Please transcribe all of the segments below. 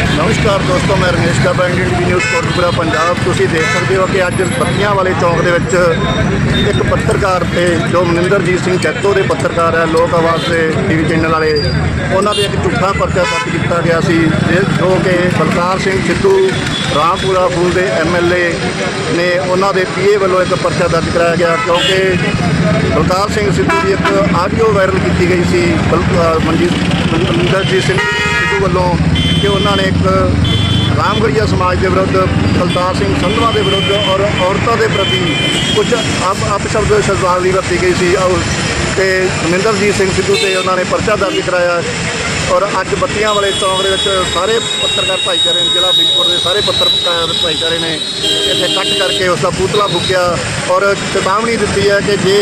ਨਮਸਕਾਰ ਦੋਸਤੋ, ਮੈਂ Ramesh Kaba Indian TV news Kotkapura, Punjab. ਤੁਸੀਂ ਦੇਖ ਸਕਦੇ ਹੋ ਕਿ ਅੱਜ ਬੱਤੀਆਂ ਵਾਲੇ ਚੌਂਕ ਦੇ ਵਿੱਚ ਇੱਕ ਪੱਤਰਕਾਰ ਤੇ ਜੋ ਮਨਿੰਦਰਜੀਤ ਸਿੰਘ ਚੱਤੋ ਦੇ ਪੱਤਰਕਾਰ ਹੈ, ਲੋਕ ਆਵਾਜ਼ ਦੇ ਟੀਵੀ ਚੈਨਲ ਵਾਲੇ, ਉਹਨਾਂ ਦੇ ਇੱਕ ਝੂਠਾ ਪਰਚਾ ਦਰਜ ਕੀਤਾ ਗਿਆ ਸੀ ਜਿਸ- ਜੋ ਕਿ ਬਲਕਾਰ ਸਿੰਘ ਸਿੱਧੂ ਰਾਮਪੁਰਾ ਫੂਲ ਦੇ ਐਮਐਲਏ ਨੇ ਉਹਨਾਂ ਦੇ ਪੀਏ ਵੱਲੋਂ ਇੱਕ ਪਰਚਾ ਦਰਜ ਕਰਾਇਆ ਗਿਆ, ਕਿਉਂਕਿ ਬਲਕਾਰ ਸਿੰਘ ਸਿੱਧੂ ਦੀ ਇੱਕ ਆਡੀਓ ਵਾਇਰਲ ਕੀਤੀ ਗਈ ਸੀ, ਬਲ- ਮਨਜੀਤ ਮਨਿੰਦਰਜੀਤ ਸਿੰਘ ਸਿੱਧੂ ਵੱਲੋਂ। ਕਿ ਉਹਨਾਂ ਨੇ ਇੱਕ ਰਾਮਗੜੀਆ ਸਮਾਜ ਦੇ ਵਿਰੁੱਧ ਬਲਤਾਰ ਸਿੰਘ ਸੰਧਵਾ ਦੇ ਵਿਰੁੱਧ ਔਰ ਔਰਤਾਂ ਦੇ ਪ੍ਰਤੀ ਕੁਝ ਅਪ, ਅਪਸ਼ਬਦ ਸ਼ਬਦਾਵਲੀ ਵਰਤੀ ਗਈ ਸੀ। ਔਰ ਤੇ ਮਨਿੰਦਰਜੀਤ ਸਿੰਘ ਸਿੱਧੂ ਤੇ ਉਹਨਾਂ ਨੇ ਪਰਚਾ ਦਰਜ ਕਰਾਇਆ ਔਰ ਅੱਜ ਬੱਤੀਆਂ ਵਾਲੇ ਚੌਂਕ ਦੇ ਵਿੱਚ ਸਾਰੇ ਪੱਤਰਕਾਰ ਭਾਈਚਾਰੇ ਨੇ, ਜ਼ਿਲ੍ਹਾ ਫਰੀਦਕੋਟ ਦੇ ਸਾਰੇ ਪੱਤਰਕਾਰ ਭਾਈਚਾਰੇ ਨੇ ਇੱਥੇ ਇਕੱਠ ਕਰਕੇ ਉਸ ਦਾ ਪੁਤਲਾ ਫੂਕਿਆ ਔਰ ਚੇਤਾਵਨੀ ਦਿੱਤੀ ਹੈ ਕਿ ਜੇ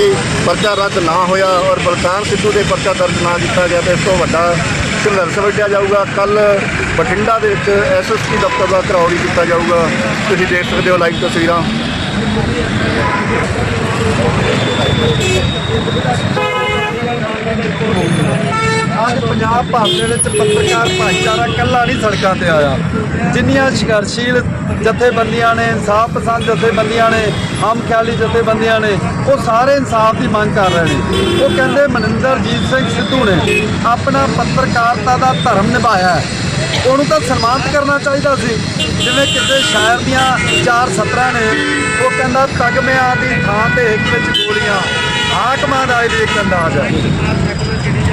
ਪਰਚਾ ਰੱਦ ਨਾ ਹੋਇਆ ਔਰ ਬਲਕਾਰ ਸਿੱਧੂ ਦੇ ਪਰਚਾ ਦਰਜ ਨਾ ਕੀਤਾ ਗਿਆ ਤਾਂ ਇਸ ਤੋਂ ਵੱਡਾ ਸੰਘਰਸ਼ ਵੱਢਿਆ ਜਾਊਗਾ। ਕੱਲ ਬਠਿੰਡਾ ਦੇ ਵਿੱਚ ਐਸਐਸਪੀ ਦਫ਼ਤਰ ਦਾ ਘਰਾਓ ਕੀਤਾ ਜਾਊਗਾ। ਤੁਸੀਂ ਦੇਖ ਸਕਦੇ ਹੋ ਲਾਈਵ ਤਸਵੀਰਾਂ। ਅੱਜ ਪੰਜਾਬ ਭਾਰਤ ਦੇ ਵਿੱਚ ਪੱਤਰਕਾਰ ਭਾਈਚਾਰਾ ਕੱਲਾ ਨਹੀਂ ਸੜਕਾਂ ਤੇ ਆਇਆ। ਜਿੰਨੀਆਂ ਸੰਘਰਸ਼ੀਲ ਜਥੇਬੰਦੀਆਂ ਨੇ, ਇਨਸਾਫ ਪਸੰਦ ਜਥੇਬੰਦੀਆਂ ਨੇ ਹਮ ਖਿਆਲੀ ਜਥੇਬੰਦੀਆਂ ਨੇ, ਉਹ ਸਾਰੇ ਇਨਸਾਫ ਦੀ ਮੰਗ ਕਰ ਰਹੇ ਨੇ। ਉਹ ਕਹਿੰਦੇ ਮਨਿੰਦਰਜੀਤ ਸਿੰਘ ਸਿੱਧੂ ਨੇ ਆਪਣਾ ਪੱਤਰਕਾਰਤਾ ਦਾ ਧਰਮ ਨਿਭਾਇਆ ਹੈ। ਉਹਨੂੰ ਤਾਂ ਸਨਮਾਨਿਤ ਕਰਨਾ ਚਾਹੀਦਾ ਸੀ। ਜਿਵੇਂ ਕਿਸੇ ਸ਼ਾਇਰ ਦੀਆਂ ਚਾਰ ਸਤਰਾਂ ਨੇ, ਉਹ ਕਹਿੰਦਾ ਤਗਮਿਆਂ ਦੀ ਥਾਂ ਤੇ ਇੱਕ ਵਿੱਚ ਗੋਲੀਆਂ। ਹਾਕਮਾਂ ਦਾ ਇਹ ਇੱਕ ਅੰਦਾਜ਼ ਹੈ।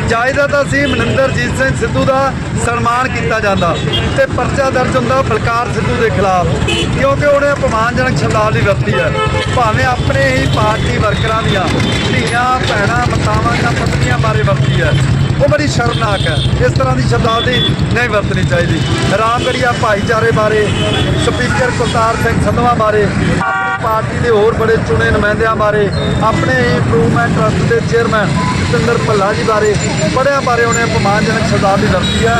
ਚਾਹੀਦਾ ਤਾਂ ਸੀ ਮਨਿੰਦਰਜੀਤ ਸਿੰਘ ਸਿੱਧੂ ਦਾ ਸਨਮਾਨ ਕੀਤਾ ਜਾਂਦਾ ਤੇ ਪਰਚਾ ਦਰਜ ਹੁੰਦਾ ਬਲਕਾਰ ਸਿੱਧੂ ਦੇ ਖਿਲਾਫ, ਕਿਉਂਕਿ ਉਹਨੇ ਅਪਮਾਨਜਨਕ ਸ਼ਬਦਾਵਲੀ ਵਰਤੀ ਹੈ। ਭਾਵੇਂ ਆਪਣੇ ਹੀ ਪਾਰਟੀ ਵਰਕਰਾਂ ਦੀਆਂ ਧੀਆਂ, ਭੈਣਾਂ, ਮਾਤਾਵਾਂ ਜਾਂ ਪਤਨੀਆਂ ਬਾਰੇ ਵਰਤੀ ਹੈ। ਉਹ ਬੜੀ ਸ਼ਰਮਨਾਕ ਹੈ। ਇਸ ਤਰ੍ਹਾਂ ਦੀ ਸ਼ਬਦਾਵਲੀ ਨਹੀਂ ਵਰਤਣੀ ਚਾਹੀਦੀ। ਰਾਮਗੜੀਆ ਭਾਈਚਾਰੇ ਬਾਰੇ, ਸਪੀਕਰ ਕੁਲਤਾਰ ਸਿੰਘ ਸੰਧਵਾ ਬਾਰੇ, ਆਪਣੀ ਪਾਰਟੀ ਦੇ ਹੋਰ ਬੜੇ ਚੁਣੇ ਨੁਮਾਇੰਦਿਆਂ ਬਾਰੇ, ਆਪਣੇ ਇੰਪਰੂਵਮੈਂਟ ਟਰਸਟ ਦੇ ਚੇਅਰਮੈਨ ਜਤਿੰਦਰ ਭੱਲਾ ਜੀ ਬਾਰੇ, ਬੜਿਆਂ ਬਾਰੇ ਉਹਨੇ ਅਪਮਾਨਜਨਕ ਸ਼ਬਦਾਵਲੀ ਵਰਤੀ ਹੈ।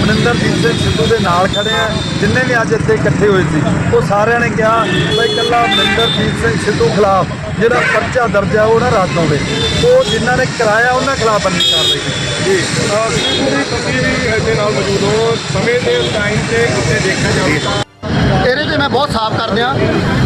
ਮਨਿੰਦਰਜੀਤ ਸਿੰਘ ਸਿੱਧੂ ਦੇ ਨਾਲ ਖੜੇ ਆ ਜਿੰਨੇ ਵੀ ਅੱਜ ਇੱਥੇ ਇਕੱਠੇ ਹੋਏ ਸੀ, ਉਹ ਸਾਰਿਆਂ ਨੇ ਕਿਹਾ, ਬਈ ਇਕੱਲਾ ਮਨਿੰਦਰਜੀਤ ਸਿੰਘ ਸਿੱਧੂ ਖਿਲਾਫ ਜਿਹੜਾ ਪਰਚਾ ਦਰਜ ਹੈ ਉਹ ਨਾ ਰੱਦ ਹੋਵੇ। ਉਹ ਜਿਨ੍ਹਾਂ ਨੇ ਕਰਾਇਆ ਉਹਨਾਂ ਖਿਲਾਫ ਬੰਦੀ ਕਰ ਰਹੀ ਜੀ। ਪੂਰੀ ਤੁਸੀਂ ਵੀ ਇਹਦੇ ਨਾਲ ਮੌਜੂਦ ਹੋ। ਸਮੇਂ ਦੇ ਟਾਈਮ ਤੇ ਕਿਤੇ ਦੇਖਿਆ ਜਾਵੇ ਇਹਦੇ ਤੇ ਮੈਂ ਬਹੁਤ ਸਾਫ਼ ਕਰ ਦਿਆਂ।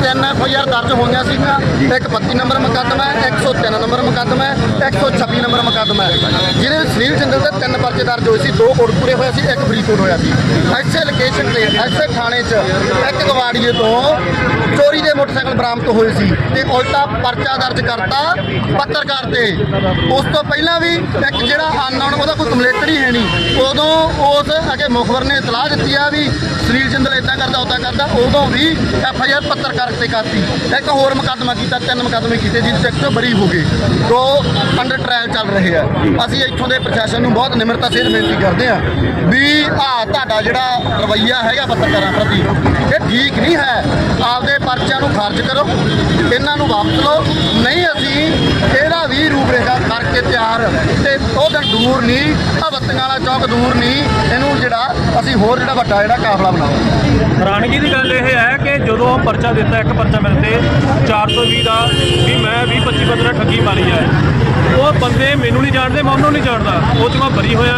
ਤਿੰਨ ਐਫ ਆਈ ਆਰ ਦਰਜ ਹੋਈਆਂ ਸੀਗੀਆਂ। ਇੱਕ 32 ਨੰਬਰ ਮੁਕੱਦਮਾ ਹੈ 103 ਨੰਬਰ ਮੁਕੱਦਮਾ ਹੈ 126 ਨੰਬਰ ਮੁਕੱਦਮਾ ਹੈ। ਜਿਹਦੇ ਵਿੱਚ ਸੁਨੀਲ ਜਿੰਦਲ ਦੇ ਤਿੰਨ ਪਰਚੇ ਦਰਜ ਹੋਏ ਸੀ, ਦੋ ਕੋਟਪੂਰੇ ਹੋਇਆ ਸੀ, ਇੱਕ ਫਰੀਦਕੋਟ ਹੋਇਆ ਸੀ। ਐਸੇ ਲੋਕੇਸ਼ਨ ਤੇ, ਐਸੇ ਥਾਣੇ 'ਚ, ਇੱਕ ਗਵਾੜੀਏ ਤੋਂ ਚੋਰੀ ਦੇ ਮੋਟਰਸਾਈਕਲ ਬਰਾਮਦ ਹੋਏ ਸੀ ਤੇ ਉਲਟਾ ਪਰਚਾ ਦਰਜ ਕਰਤਾ ਪੱਤਰਕਾਰ ਤੇ। ਉਸ ਤੋਂ ਪਹਿਲਾਂ ਵੀ ਇੱਕ ਜਿਹੜਾ ਅਨਨੋਨ ਉਹਦਾ ਕੋਈ ਕੰਪਲੇਂਟ ਹੀ ਹੈ ਨਹੀਂ। ਉਦੋਂ ਉਸ ਅਗੇ ਮੁਖਬਰ ਨੇ ਇਤਲਾਹ ਦਿੱਤੀ ਆ ਵੀ ਸੁਨੀਲ ਜਿੰਦਲ ਇਦਾਂ ਕਰਦਾ ਉਦਾਂ ਕਰਦਾ, ਉਦੋਂ ਵੀ ਐਫ ਆਈ ਆਰ ਪੱਤਰਕਾਰ ਤੇ ਕਰਤੀ। ਇੱਕ ਹੋਰ ਮੁਕੱਦਮਾ ਕੀਤਾ, ਤਿੰਨ ਮੁਕੱਦਮੇ ਕੀਤੇ, ਜਿਹਦੇ ਚ ਤੋਂ ਬਰੀ ਹੋ ਗਏ ਦੋ ਅੰਡਰ ਟ੍ਰਾਇਲ ਚੱਲ ਰਹੇ ਆ। ਅਸੀਂ ਇੱਥੋਂ ਦੇ ਪ੍ਰਸ਼ਾਸਨ ਨੂੰ ਬਹੁਤ ਨਿਮਰਤਾ ਸਹਿਤ ਬੇਨਤੀ ਕਰਦੇ ਆ ਵੀ ਆ ਤੁਹਾਡਾ ਜਿਹੜਾ ਰਵੱਈਆ ਹੈਗਾ ਪੱਤਰਕਾਰਾਂ ਪ੍ਰਤੀ, ਇਹ ਠੀਕ ਨਹੀਂ ਹੈ। ਆਪਦੇ ਪਰਚਿਆਂ ਨੂੰ ਖਾਰਜ ਕਰੋ, ਇਹਨਾਂ ਨੂੰ ਵਾਪਸ ਲਓ। ਨਹੀਂ ਅਸੀਂ ਇਹਦਾ ਵੀ ਰੂਪਰੇਖਾ ਕਰਕੇ ਤਿਆਰ ਤੇ ਉਹ ਦਿਨ ਦੂਰ ਨਹੀਂ ਆ ਬੱਤੀਆਂ ਵਾਲਾ ਚੌਕ ਦੂਰ ਨਹੀਂ, ਇਹਨੂੰ ਜਿਹੜਾ ਅਸੀਂ ਹੋਰ ਜਿਹੜਾ ਵੱਡਾ ਜਿਹੜਾ ਕਾਫਲਾ ਬਣਾਵਾਂਗੇ। ਹੈਰਾਨਗੀ ਦੀ ਗੱਲ ਇਹ ਹੈ ਕਿ ਜਦੋਂ ਪਰਚਾ ਦਿੱਤਾ ਇੱਕ ਪਰਚਾ ਮੇਰੇ ਤੇ 420 ਦਾ ਵੀ ਮੈਂ 20 25 ਬੰਦੇ ਨਾਲ ਠੱਗੀ ਮਾਰੀ ਹੈ ਉਹ ਬੰਦੇ ਮੈਨੂੰ ਨਹੀਂ ਜਾਣਦੇ, ਮੈਂ ਉਹਨੂੰ ਨਹੀਂ ਜਾਣਦਾ। ਉਹ 'ਚ ਮੈਂ ਬਰੀ ਹੋਇਆ।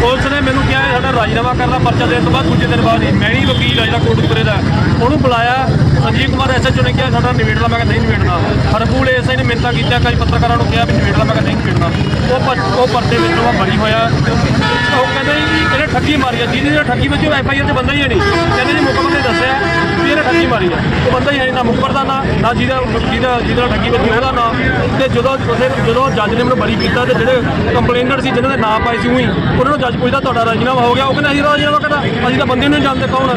ਪੁਲਿਸ ਨੇ ਮੈਨੂੰ ਕਿਹਾ ਇਹ ਸਾਡਾ ਰਾਜੀਨਾਮਾ ਕਰਨਾ ਪਰਚਾ ਦੇਣ ਤੋਂ ਬਾਅਦ ਦੂਜੇ ਦਿਨ ਬਾਅਦ ਹੀ ਮੈਂ ਹੀ ਵਕੀਲ ਆ ਜਿਹੜਾ ਕੋਟਕਪੁਰੇ ਦਾ। ਉਹਨੂੰ ਬੁਲਾਇਆ। ਸੰਜੀਵ ਕੁਮਾਰ ਐਸਐਚਓ ਨੇ ਕਿਹਾ ਸਾਡਾ ਨਿਬੇੜਨਾ। ਮੈਂ ਕਿਹਾ ਨਹੀਂ ਨਿਬੇੜਨਾ। ਹਰਬੂਲ ਐਸਆਈ ਨੇ ਮਿੰਤਾ ਕੀਤਾ। ਕਈ ਪੱਤਰਕਾਰਾਂ ਨੂੰ ਕਿਹਾ ਵੀ ਨਿਬੇੜਨਾ। ਮੈਂ ਕਿਹਾ ਨਹੀਂ ਨਿਬੇੜਨਾ। ਉਹ ਪਰ- ਉਹ ਪਰਚੇ ਵਿੱਚੋਂ ਮੈਂ ਬਰੀ ਹੋਇਆ। ਉਹ ਕਹਿੰਦੇ ਜੀ ਇਹਨੇ ਠੱਗੀ ਮਾਰੀ ਆ। ਜਿਹਨੇ ਜਿਹੜਾ ਠੱਗੀ ਵਿੱਚ ਐਫ ਆਈ ਆਰ ਤੇ ਬੰਦਾ ਹੀ ਹੈ ਨਹੀਂ। ਕਹਿੰਦੇ ਜੀ ਮੁਕੱਦਮੇ ਨੇ ਦੱਸਿਆ ਵੀ ਇਹਨੇ ਠੱਗੀ ਮਾਰੀ ਆ। ਉਹ ਬੰਦਾ ਹੀ ਹੈ ਨਾ ਮੁਖਬਰ ਦਾ ਨਾਂ, ਨਾ ਜਿਹਦਾ ਜਿਹਦਾ ਜਿਹਦਾ ਠੱਗੀ ਵੱਜੀ ਉਹਦਾ ਨਾਂ। ਤੇ ਜਦੋਂ ਜਦੋਂ ਜੱਜ ਨੇ ਮੈਨੂੰ ਬਰੀ ਕੀਤਾ ਤੇ ਜਿਹੜੇ ਕੰਪਲੇਨਰ ਸੀ, ਜਿਹਨਾਂ ਦੇ ਨਾਂ ਪਾਏ ਸੀ ਉਹੀ। ਉਹਨਾਂ ਨੂੰ ਜੱਜ ਪੁੱਛਦਾ ਤੁਹਾਡਾ ਰਾਜੀਨਾਮਾ ਹੋ ਗਿਆ ਉਹ ਕਹਿੰਦਾ ਅਸੀਂ ਰਾਜੀਨਾਮਾ ਕਰਦਾ ਅਸੀਂ ਤਾਂ ਬੰਦੇ ਨੂੰ ਜਾਣਦੇ ਕੌਣ ਆ।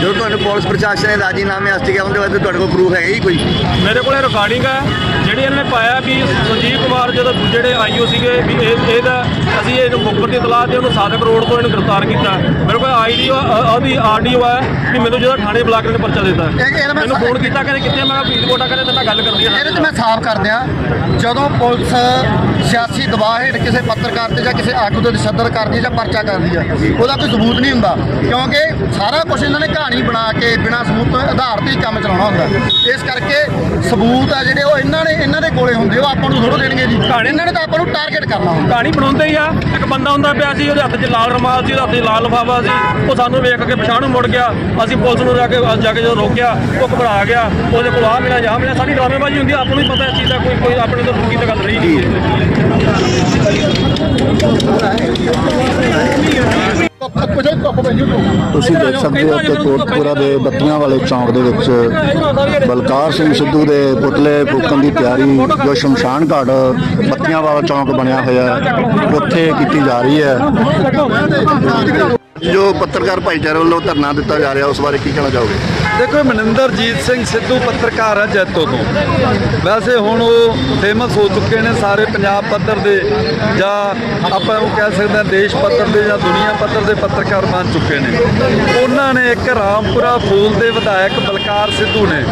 ਜੋ ਤੁਹਾਨੂੰ ਪੁਲਿਸ ਪ੍ਰਸ਼ਾਸਨ ਨੇ ਰਾਜੀਨਾਮੇ ਵਾਸਤੇ ਕਿਹਾ ਉਹਦੇ ਵਾਸਤੇ ਤੁਹਾਡੇ ਕੋਲ ਪ੍ਰੂਫ ਹੈਗਾ ਹੀ ਕੋਈ? ਮੇਰੇ ਕੋਲੇ ਰਿਕਾਰਡਿੰਗ ਹੈ ਜਿਹੜੀ ਇਹਨਾਂ ਨੇ ਪਾਇਆ ਵੀ ਸੰਜੀਵ ਕੁਮਾਰ ਜਦੋਂ ਜਿਹੜੇ ਆਈਓ ਸੀਗੇ ਵੀ ਇਹ ਇਹਦਾ ਅਸੀਂ ਇਹਨੂੰ ਮੁਖਬਰ ਦੀ ਇਤਲਾਹ ਤੇ ਉਹਨੂੰ ਸਾਦਕ ਰੋਡ ਤੋਂ ਇਹਨੂੰ ਗ੍ਰਿਫਤਾਰ ਕੀਤਾ। ਮੇਰੇ ਕੋਲ ਆਈਡੀ ਉਹਦੀ ਆਰਡੀਓ ਹੈ ਵੀ ਮੈਨੂੰ ਜਦੋਂ ਥਾਣੇ ਬੁਲਾ ਕੇ ਨੇ ਪਰਚਾ ਦਿੱਤਾ। ਮੈਨੂੰ ਫੋਨ ਕੀਤਾ ਕਹਿੰਦੇ ਕਿੱਥੇ ਮੈਂ ਫਰੀਦਕੋਟ ਕਹਿੰਦੇ ਤੇ ਮੈਂ ਗੱਲ ਕਰਨੀ ਆ। ਇਹਦੇ 'ਚ ਮੈਂ ਸਾਫ਼ ਕਰ ਦਿਆਂ ਜਦੋਂ ਪੁਲਿਸ ਸਿਆਸੀ ਦਬਾਅ ਹੇਠ ਕਿਸੇ ਪੱਤਰਕਾਰ ਤੇ ਜਾਂ ਕਿਸੇ ਆਗੂ ਤੇ ਤਸ਼ੱਦਦ ਕਰਦੀ ਜਾਂ ਪਰਚਾ ਕਰਦੀ ਹੈ ਉਹਦਾ ਕੋਈ ਸਬੂਤ ਨਹੀਂ ਹੁੰਦਾ। ਕਿਉਂਕਿ ਸਾਰਾ ਕੁਝ ਇਹਨਾਂ ਨੇ ਕਹਾਣੀ ਬਣਾ ਕੇ ਬਿਨਾਂ ਸਬੂਤ ਤੋਂ ਆਧਾਰ ਤੇ ਹੀ ਕੰਮ ਚਲਾਉਣਾ ਹੁੰਦਾ। ਇਸ ਕਰਕੇ ਸਬੂਤ ਆ ਜਿਹੜੇ ਉਹ ਇਹਨਾਂ ਨੇ ਇਹਨਾਂ ਦੇ ਕੋਲੇ ਹੁੰਦੇ ਉਹ ਆਪਾਂ ਨੂੰ ਥੋੜ੍ਹਾ ਦੇਣਗੇ ਜੀ। ਇਹਨਾਂ ਨੇ ਤਾਂ ਆਪਾਂ ਨੂੰ ਟਾਰਗੇਟ ਕਰਨਾ ਹੁੰਦਾ। ਕਹਾਣੀ ਬਣਾਉਂਦੇ ਹੀ ਆ। ਇੱਕ ਬੰਦਾ ਹੁੰਦਾ ਪਿਆ ਸੀ ਉਹਦੇ ਹੱਥ 'ਚ ਲਾਲ ਰਮਾਲ ਸੀ ਉਹਦੇ ਹੱਥ 'ਚ ਲਾਲ ਲਫਾਫਾ ਸੀ। ਉਹ ਸਾਨੂੰ ਵੇਖ ਕੇ ਪਛਾਣ ਨੂੰ ਮੁੜ ਗਿਆ। ਅਸੀਂ ਪੁਲਿਸ ਨੂੰ ਜਾ ਕੇ ਜਾ ਕੇ ਜਦੋਂ ਰੋਕਿਆ ਉਹ ਘਬਰਾ ਗਿਆ। ਉਹਦੇ ਕੋਲ ਆ ਮਿਲਿਆ ਜਾਂ ਮਿਲਿਆ ਸਾਡੀ ਡਰਾਮੇਬਾਜ਼ੀ ਹੁੰਦੀ ਆ, ਆਪਾਂ ਨੂੰ ਹੀ ਪਤਾ ਇਸ ਚੀਜ਼ ਦਾ ਕੋਈ ਕੋਈ ਆਪਣੇ ਤੋਂ ਰੁਕੀ ਤਾਂ ਗੱਲ ਰਹੀ ਨਹੀਂ। ਹੈ ਤੁਸੀਂ ਦੇਖ ਸਕਦੇ ਹੋ ਕਿ ਕੋਟਪੁਰਾ ਦੇ ਬੱਤੀਆਂ ਵਾਲੇ ਚੌਂਕ ਦੇ ਵਿੱਚ ਬਲਕਾਰ ਸਿੰਘ ਸਿੱਧੂ ਦੇ ਪੁਤਲੇ ਫੂਕਣ ਦੀ ਤਿਆਰੀ, ਜੋ ਸ਼ਮਸ਼ਾਨ ਘਾਟ ਬੱਤੀਆਂ ਵਾਲਾ ਚੌਂਕ ਬਣਿਆ ਹੋਇਆ ਉੱਥੇ ਕੀਤੀ ਜਾ ਰਹੀ ਹੈ। ਜੋ ਪੱਤਰਕਾਰ ਭਾਈਚਾਰੇ ਵੱਲੋਂ ਧਰਨਾ ਦਿੱਤਾ ਜਾ ਰਿਹਾ, ਉਸ ਬਾਰੇ ਕੀ ਕਹਿਣਾ ਚਾਹੋਗੇ? ਦੇਖੋ ਮਨਿੰਦਰਜੀਤ ਸਿੰਘ ਸਿੱਧੂ ਪੱਤਰਕਾਰ ਹੈ ਜੈਤੋ ਤੋਂ। ਵੈਸੇ ਹੁਣ ਉਹ ਫੇਮਸ ਹੋ ਚੁੱਕੇ ਨੇ ਸਾਰੇ ਪੰਜਾਬ ਪੱਧਰ ਦੇ, ਜਾਂ ਆਪਾਂ ਉਹ ਕਹਿ ਸਕਦੇ ਹਾਂ ਦੇਸ਼ ਪੱਧਰ ਦੇ ਜਾਂ ਦੁਨੀਆ ਪੱਧਰ ਦੇ ਪੱਤਰਕਾਰ ਬਣ ਚੁੱਕੇ ਨੇ। ਉਹਨਾਂ ਨੇ ਇੱਕ ਰਾਮਪੁਰਾ ਫੂਲ ਦੇ ਵਿਧਾਇਕ ਬਲਕਾਰ ਸਿੱਧੂ ਨੇ,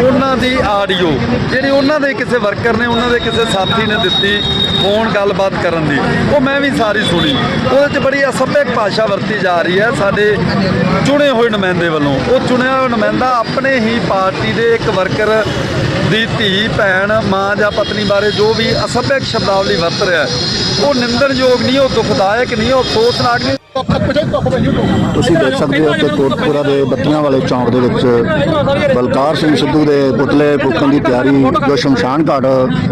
ਉਹਨਾਂ ਦੀ ਆਡੀਓ, ਜਿਹੜੀ ਉਹਨਾਂ ਦੇ ਕਿਸੇ ਵਰਕਰ ਨੇ, ਉਹਨਾਂ ਦੇ ਕਿਸੇ ਸਾਥੀ ਨੇ ਦਿੱਤੀ। ਫੋਨ ਗੱਲਬਾਤ ਕਰਨ ਦੀ। ਉਹ ਮੈਂ ਵੀ ਸਾਰੀ ਸੁਣੀ। ਉਹਦੇ 'ਚ ਬੜੀ ਅਸਭਿਅਕ ਭਾਸ਼ਾ ਵਰਤੀ ਜਾ ਰਹੀ ਹੈ ਸਾਡੇ ਚੁਣੇ ਹੋਏ ਨੁਮਾਇੰਦੇ ਵੱਲੋਂ। ਉਹ ਚੁਣਿਆ ਹੋਇਆ ਨੁਮਾਇੰਦਾ ਆਪਣੇ ਹੀ ਪਾਰਟੀ ਦੇ ਇੱਕ ਵਰਕਰ ਦੀ ਧੀ, ਭੈਣ, ਮਾਂ ਜਾਂ ਪਤਨੀ ਬਾਰੇ ਜੋ ਵੀ ਅਸਭਿਅਕ ਸ਼ਬਦਾਵਲੀ ਵਰਤ ਰਿਹਾ ਉਹ ਨਿੰਦਣਯੋਗ ਨਹੀਂ, ਉਹ ਦੁਖਦਾਇਕ ਨਹੀਂ, ਉਹ ਅਫਸੋਸਨਾਕ ਨਹੀਂ। ਤੁਸੀਂ ਦੇਖ ਸਕਦੇ ਹੋ ਕਿ ਕੋਟਪੁਰਾ ਦੇ ਬੱਤੀਆਂ ਵਾਲੇ ਚੌਂਕ ਦੇ ਵਿੱਚ ਬਲਕਾਰ ਸਿੰਘ ਸਿੱਧੂ ਦੇ ਪੁਤਲੇ ਫੂਕਣ ਦੀ ਤਿਆਰੀ ਜੋ ਸ਼ਮਸ਼ਾਨ ਘਾਟ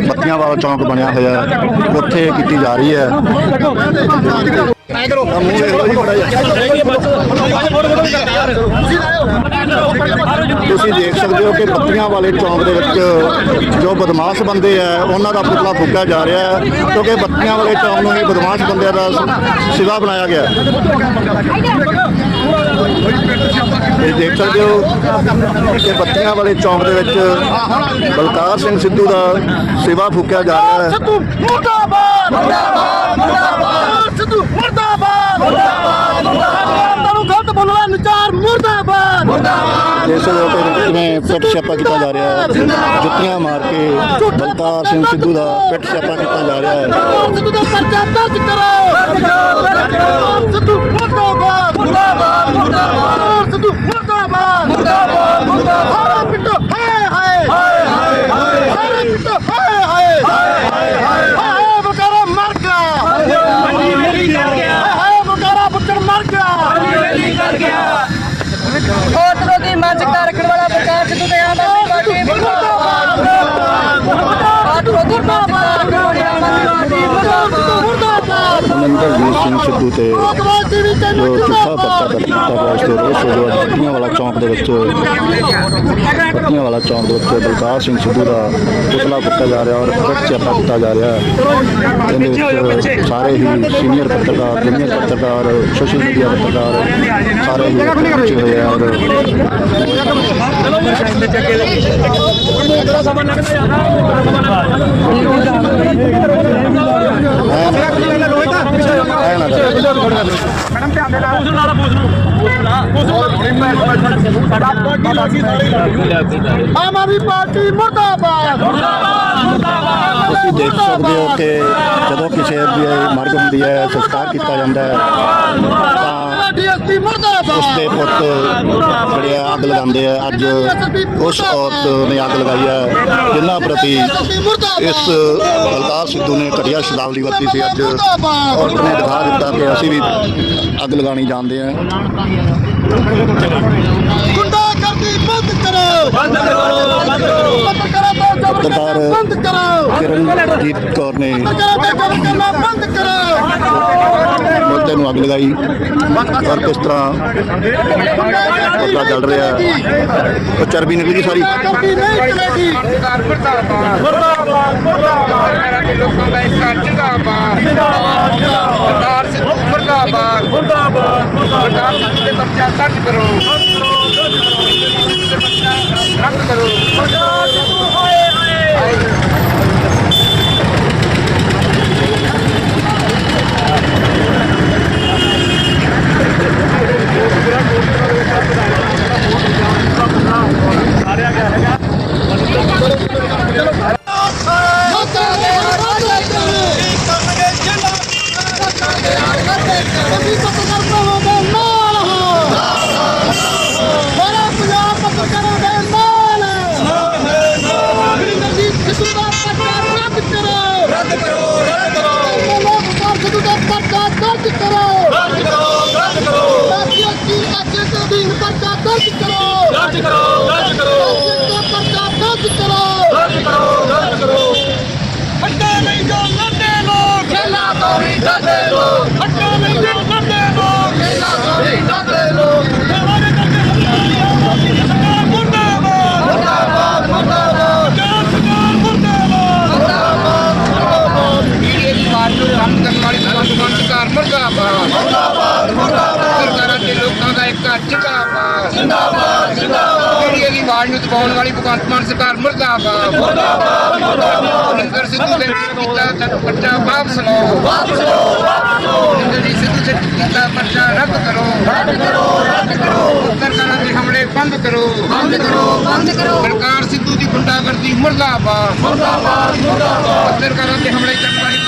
ਬੱਤੀਆਂ ਵਾਲਾ ਚੌਂਕ ਬਣਿਆ ਹੋਇਆ ਉੱਥੇ ਕੀਤੀ ਜਾ ਰਹੀ ਹੈ। ਤੁਸੀਂ ਦੇਖ ਸਕਦੇ ਹੋ ਕਿ ਬੱਤੀਆਂ ਵਾਲੇ ਚੌਂਕ ਦੇ ਵਿੱਚ ਜੋ ਬਦਮਾਸ਼ ਬੰਦੇ ਆ ਉਹਨਾਂ ਦਾ ਪੁਤਲਾ ਫੂਕਿਆ ਜਾ ਰਿਹਾ ਹੈ ਕਿਉਂਕਿ ਬੱਤੀਆਂ ਵਾਲੇ ਚੌਂਕ ਨੂੰ ਹੀ ਬਦਮਾਸ਼ ਬੰਦਿਆਂ ਦਾ ਸਿਵਾ ਬਣਾਇਆ ਗਿਆ। ਹੈ। ਇਹ ਦੇਖ ਸਕਦੇ ਹੋ ਕਿ ਬੱਤੀਆਂ ਵਾਲੇ ਚੌਂਕ ਦੇ ਵਿੱਚ ਬਲਕਾਰ ਸਿੰਘ ਸਿੱਧੂ ਦਾ ਸੇਵਾ ਫੂਕਿਆ ਜਾ ਰਿਹਾ ਹੈ। ਸਿੱਧੂ ਮੁਰਦਾਬਾਦ! ਮੁਰਦਾਬਾਦ ਮੁਰਦਾਬਾਦ! ਸਿੱਧੂ ਮੁਰਦਾਬਾਦ! ਮੁਰਦਾਬਾਦ ਤੁਹਾਨੂੰ ਗਲਤ ਬੋਲਣਾ ਨਚਾਰ ਮੁਰਦਾਬਾਦ! ਮੁਰਦਾਬਾਦ! ਇਸ ਲੋਕ ਕਿਵੇਂ ਪਿੱਟ ਛਾਪਾ ਕੀਤਾ ਜਾ ਰਿਹਾ ਹੈ? ਜੁੱਤੀਆਂ ਮਾਰ ਕੇ ਬਲਕਾਰ ਸਿੰਘ ਸਿੱਧੂ ਦਾ ਪਿੱਟ ਛਾਪਾ ਕੀਤਾ ਜਾ ਰਿਹਾ ਹੈ। ਸਿੱਧੂ ਦਾ ਪਰਚਾ ਦਰਜ ਕਰੋ ਸਿੱਧੂ ਮੁਰਦਾਬਾਦ ਮੁਰਦਾਬਾਦ ਮੁਰਦਾਬਾਦ ਸਿੱਧੂ ਮੁਰਦਾਬਾਦ ਮੁਰਦਾਬਾਦ ਮੁਰਦਾਬਾਦ ਪਿੱਟੋ ਹਾਏ ਹਾਏ ਹਾਏ ਹਾਏ ਹਾਏ ਪਿੱਟੋ ਹਾਏ ਹਾਏ ਹਾਏ ਹਾਏ ਹਾਏ ਬਕਾਰਾ ਮਰ ਗਿਆ ਹਾਂਜੀ ਮੇਰੀ ਕਰ ਗਿਆ ਹਾਏ ਬਕਾਰਾ ਪੁੱਤਰ ਮਰ ਗਿਆ ਹੋਟਲੋਂ ਦੀ ਮੰਚ ਕਰ ਰੱਖਣ ਵਾਲਾ ਪ੍ਰਕਾਸ਼ ਸਿੱਧੂ ਤੇ ਆਮ ਆਦਮੀ ਪਾਰਟੀ ਮੁਰਦਾਬਾਦ ਹੋਟਲੋਂ ਦੀ ਮੰਚ ਕਰ ਰੱਖਣ ਵਾਲੀ ਆਮ ਆਦਮੀ ਪਾਰਟੀ ਮੁਰਦਾਬਾਦ ਮਨਿੰਦਰਜੀਤ ਸਿੰਘ ਸਿੱਧੂ ਤੇ ਜੋ ਚਿੱਠਾ ਪੱਤਾ ਦਰਜ ਗਿਆ ਉਸ ਦੇ ਰੋਸ ਵਜੋਂ ਅੱਜ ਵਾਲਾ ਚੌਂਕ ਦੇ ਵਿੱਚ ਬੱਤੀਆਂ ਵਾਲਾ ਚੌਂਕ ਦੇ ਵਿੱਚ ਬਲਕਾਰ ਸਿੰਘ ਸਿੱਧੂ ਦਾ ਪੁਤਲਾ ਫੁੱਕਿਆ ਜਾ ਰਿਹਾ ਔਰ ਪਿੱਟ ਛਾਪਾ ਜਾ ਰਿਹਾ ਇਹਦੇ ਵਿੱਚ ਸਾਰੇ ਹੀ ਸੀਨੀਅਰ ਪੱਤਰਕਾਰ ਜੂਨੀਅਰ ਪੱਤਰਕਾਰ ਸੋਸ਼ਲ ਮੀਡੀਆ ਪੱਤਰਕਾਰ ਸਾਰੇ ਹੀ ਪਹੁੰਚੇ ਹੋਏ ਆ ਔਰ ਐ ਨਾ ਕਰੋ। ਆਮ ਆਦਮੀ ਪਾਰਟੀ ਮੁਰਦਾਬਾਦ। ਤੁਸੀਂ ਦੇਖ ਸਕਦੇ ਹੋ ਕਿ ਜਦੋਂ ਕਿਸੇ ਦੀ ਮਰਗ ਹੁੰਦੀ ਹੈ ਸੰਸਕਾਰ ਕੀਤਾ ਜਾਂਦਾ ਹੈ ਤਾਂ ਮੁਰਦਾਬਾਦ ਉਸ ਦੇ ਪੁੱਤ ਜਿਹੜੇ ਆ ਅੱਗ ਲਗਾਉਂਦੇ ਆ ਅੱਜ ਉਸ ਔਰਤ ਨੇ ਅੱਗ ਲਗਾਈ ਹੈ ਜਿਨ੍ਹਾਂ ਪ੍ਰਤੀ ਇਸ ਬਲਕਾਰ ਸਿੱਧੂ ਨੇ ਘਟੀਆ ਸ਼ਬਦਾਵਲੀ ਵਰਤੀ ਸੀ ਅੱਜ। ਔਰਤ ਨੇ ਦਿਖਾ ਦਿੱਤਾ ਕਿ ਅਸੀਂ ਵੀ ਅੱਗ ਲਗਾਣੀ ਜਾਣਦੇ ਹਾਂ ਗੁੰਡਾਗਰਦੀ ਬੰਦ ਕਰੋ ਬੰਦ ਕਰੋ। ਬੰਦ ਕਰੋ ਪੱਤਰਕਾਰ ਬੰਦ ਕਰੋ। ਕਿਰਨਜੀਤ ਕੌਰ ਨੇ ਬੰਦ ਕਰੋ ਮੁੱਦੇ ਨੂੰ ਅੱਗ ਲਗਾਈ ਔਰ ਕਿਸ ਤਰ੍ਹਾਂ ਪਤਾ ਚੱਲ ਰਿਹਾ ਹੈ। ਉਹ ਚਰਬੀ ਨਿਕਲੀ ਸਾਰੀ। ਸਰਕਾਰ ਮੁਰਦਾਬਾਦ ਮੁਰਦਾਬਾਦ ਮੁਰਦਾਬਾਦ। ਲੋਕਾਂ ਦਾ ਇੱਕ ਜਿੰਦਾਬਾਦ ਜਿੰਦਾਬਾਦ ਸਰਕਾਰ ਸਿੱਧੂ ਮੁਰਦਾਬਾਦ। ਮੁਰਦਾਬਾਦ ਸਰਕਾਰ ਸਿੱਧੂ ਦੇ ਪਰਚਾ ਦਰਜ ਕਰੋ। ਰੱਦ ಸ್ವಾಧೀನ ಪಟ್ಟ ತೋರಿಸಿದ್ದರು ਦਬਾਉਣ ਵਾਲੀ ਭਗਵੰਤ ਮਾਨ ਸਰਕਾਰ ਮੁਰਦਾਬਾਦ। ਮੁਰਦਾਬਾਦ ਮੁਰਦਾਬਾਦ। ਨਿੰਦਰ ਸਿੱਧੂ ਦੇ ਕੀਤਾ ਤਨ ਪਰਚਾ ਵਾਪਸ ਲਓ। ਵਾਪਸ ਲਓ ਵਾਪਸ ਲਓ। ਨਿੰਦਰ ਜੀ ਸਿੱਧੂ ਦੇ ਕੀਤਾ ਪਰਚਾ ਰੱਦ ਕਰੋ। ਰੱਦ ਕਰੋ ਰੱਦ ਕਰੋ। ਸਰਕਾਰਾਂ ਦੇ ਹਮਲੇ ਬੰਦ ਕਰੋ। ਬੰਦ ਕਰੋ ਬੰਦ ਕਰੋ। ਸਰਕਾਰ ਸਿੱਧੂ ਦੀ ਗੁੰਡਾਗਰਦੀ ਮੁਰਦਾਬਾਦ। ਮੁਰਦਾਬਾਦ ਮੁਰਦਾਬਾਦ। ਸਰਕਾਰਾਂ ਦੇ ਹਮਲੇ ਕਰਨ ਵਾਲੀ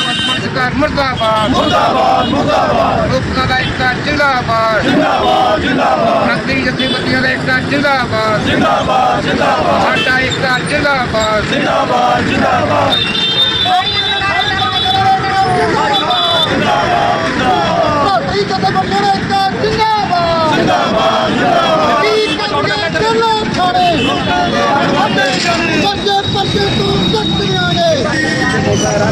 ਸਰਕਾਰ ਮੁਰਦਾਬਾਦ। ਮੁਰਦਾਬਾਦ। ਮੁਰਦਾਬਾਦ। ਲੋਕਾਂ ਦਾ ਇੱਕ ਜਿੰਦਾਬਾਦ। ਜਿੰਦਾਬਾਦ ਜਿੰਦਾਬਾਦ। ਨਕਲੀ ਜਥੇਬੰਦੀਆਂ ਦਾ ਇੱਕ ਜਿੰਦਾਬਾਦ। ਜਿੰਦਾਬਾਦ ਜਿੰਦਾਬਾਦ। ਸਾਡਾ ਇੱਕ ਜਿੰਦਾਬਾਦ। ਭਾਰਤੀ ਜਥੇਬੰਦੀਆਂ ਦਾ ਇੱਕ ਜਿੰਦਾਬਾਦ ਜਿੰਦਾਬਾਦ। ਜਿੰਦਾਬਾਦ ਕੀ ਕਰਦੇ ਚੱਲੋ ਛਾੜੇ। ਪਰਚੇ ਪਰਚੇ ਤੋਂ Oh!